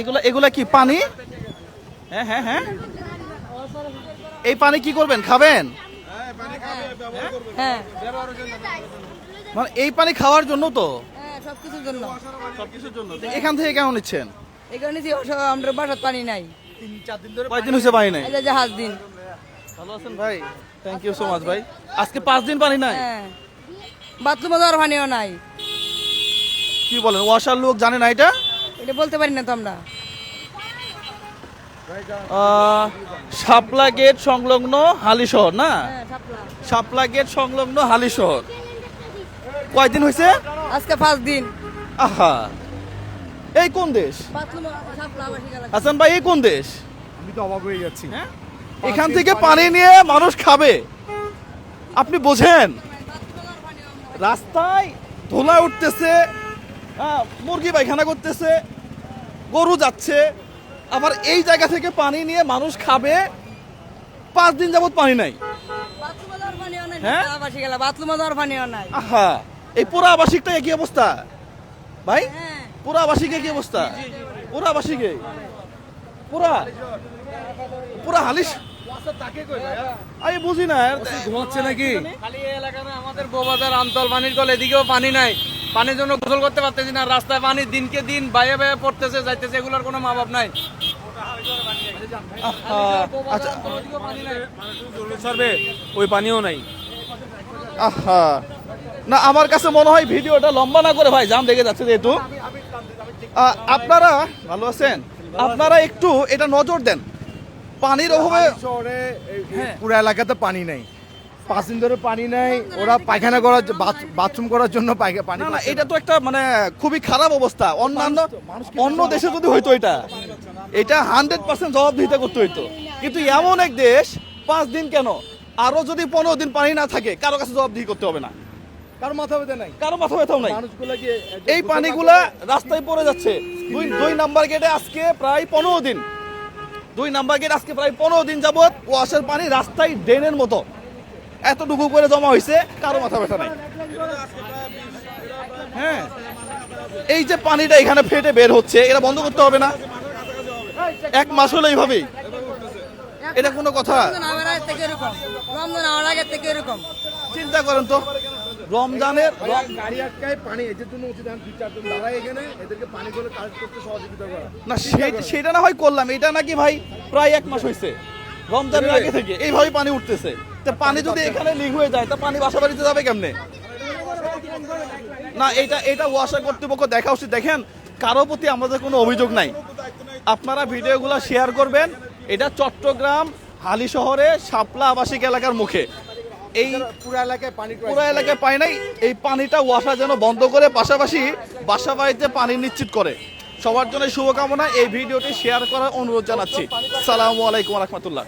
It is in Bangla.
এগুলা এগুলা কি পানি? হ্যাঁ হ্যাঁ হ্যাঁ। এই পানি কি করবেন? খাবেন? হ্যাঁ। মানে এই পানি খাওয়ার জন্য তো? হ্যাঁ জন্য। সবকিছুর জন্য। এখান থেকে কেমন নিচ্ছেন? এই কারণে যে আমরা বাসার পানি নাই। কয়দিন হয়েছে পানি নাই? জাহাজ দিন। ভালো আছেন ভাই? থ্যাংক ইউ সো মাচ ভাই। আজকে পাঁচ দিন পানি নাই? হ্যাঁ। বাথরুমে যাওয়ার পানিও নাই। কি বলেন? লোক জানে না এটা? এটা বলতে পারি না তো আমরা। শাপলা গেট সংলগ্ন হালিশহর না? হ্যাঁ সাপলা শাপলা গেট সংলগ্ন হালিশহর। কয়দিন হয়েছে আজকে পাঁচ দিন। আহা। এই কোন দেশ? সাপলা হাসান ভাই এই কোন দেশ? আমি তো অবাক হয়ে যাচ্ছি। হ্যাঁ? এখান থেকে পানি। নিয়ে মানুষ খাবে। আপনি বোঝেন। রাস্তায় ধোলা উঠতেছে হ্যাঁ, মুরগি পায়খানা করতেছে। গরু যাচ্ছে আবার এই জায়গা থেকে পানি নিয়ে মানুষ খাবে। পাঁচ দিন যাবত পানি নাই। হ্যাঁ? আবাসিক এলাকা বাথরুমে যাওয়ার পানিও নাই। আহা এই পুরা আবাসিকটা একই অবস্থা? ভাই হ্যাঁ। পুরা আবাসিকে কি অবস্থা? পুরা আবাসিকে পুরা? পুরা হালিশ? আমি বুঝি না ঘুমাচ্ছে নাকি? খালি এলাকা না আমাদের বৌবাজার আমতল পানির কল এদিকেও পানি নাই। পানির জন্য গোসল করতে পারতেছি না রাস্তায় পানি দিনকে দিন বাইরে বাইরে পড়তেছে যাইতেছে এগুলোর কোনো মা বাপ নাই। ওই পানিও নাই আহা না আমার কাছে মনে হয় ভিডিওটা লম্বা না করে ভাই জাম দেখে যাচ্ছে যেহেতু। আহ, আপনারা ভালো আছেন? আপনারা একটু এটা নজর দেন। পানির অভাবে হ্যাঁ। পুরো এলাকাতে পানি নাই। পাঁচ দিন ধরে পানি নাই ওরা পায়খানা করার বাথরুম করার জন্য পানি না না এটা তো একটা মানে খুবই খারাপ অবস্থা। অন্যান্য অন্য দেশে যদি হইতো এটা এটা হান্ড্রেড পার্সেন্ট জবাবদিহিতা করতে হইতো। কিন্তু এমন এক দেশ পাঁচ দিন কেন? আরও যদি পনেরো দিন পানি না থাকে কারও কাছে জবাবদিহি করতে হবে না। কারও মাথা ব্যথা নাই। কারও মাথা ব্যথাও নাই। এই পানিগুলা রাস্তায় পড়ে যাচ্ছে। দুই দুই নাম্বার গেটে আজকে প্রায় পনেরো দিন। দুই নাম্বার গেট আজকে প্রায় পনেরো দিন যাবত ওয়াশের পানি রাস্তায় ড্রেনের মতো। এতটুকু করে জমা হয়েছে কারও মাথা ব্যথা নাই। হ্যাঁ। এই যে পানিটা এখানে ফেটে বের হচ্ছে এটা বন্ধ করতে হবে না। এক মাস হলো এইভাবেই। এটা কোনো কথা। চিন্তা করেন তো। রমজানের গাড়ি আটকায় পানি এদের জন্য উচিত দুই চারজন দাঁড়ায় এখানে এদেরকে পানি করে কাজ করতে সহযোগিতা করা। না সেটা না হয় করলাম। এটা নাকি ভাই প্রায় এক মাস হয়েছে রমজানের আগে থেকে। এইভাবে পানি উঠতেছে। তা পানি যদি এখানে লিক হয়ে যায় তা পানি বাসা বাড়িতে যাবে কেমনে? না এটা এটা ওয়াসা কর্তৃপক্ষ দেখা উচিত। দেখেন কারও প্রতি আমাদের কোনো অভিযোগ নাই। আপনারা ভিডিওগুলো শেয়ার করবেন। এটা চট্টগ্রাম হালি শহরে শাপলা আবাসিক এলাকার মুখে। এই পুরো এলাকায় পানি পুরো এলাকায় পানি নাই। এই পানিটা ওয়াসা যেন বন্ধ করে পাশাপাশি বাসা বাড়িতে পানি নিশ্চিত করে। সবার জন্য শুভকামনা। এই ভিডিওটি শেয়ার করার অনুরোধ জানাচ্ছি। সালামু আলাইকুম রহমতুল্লাহ।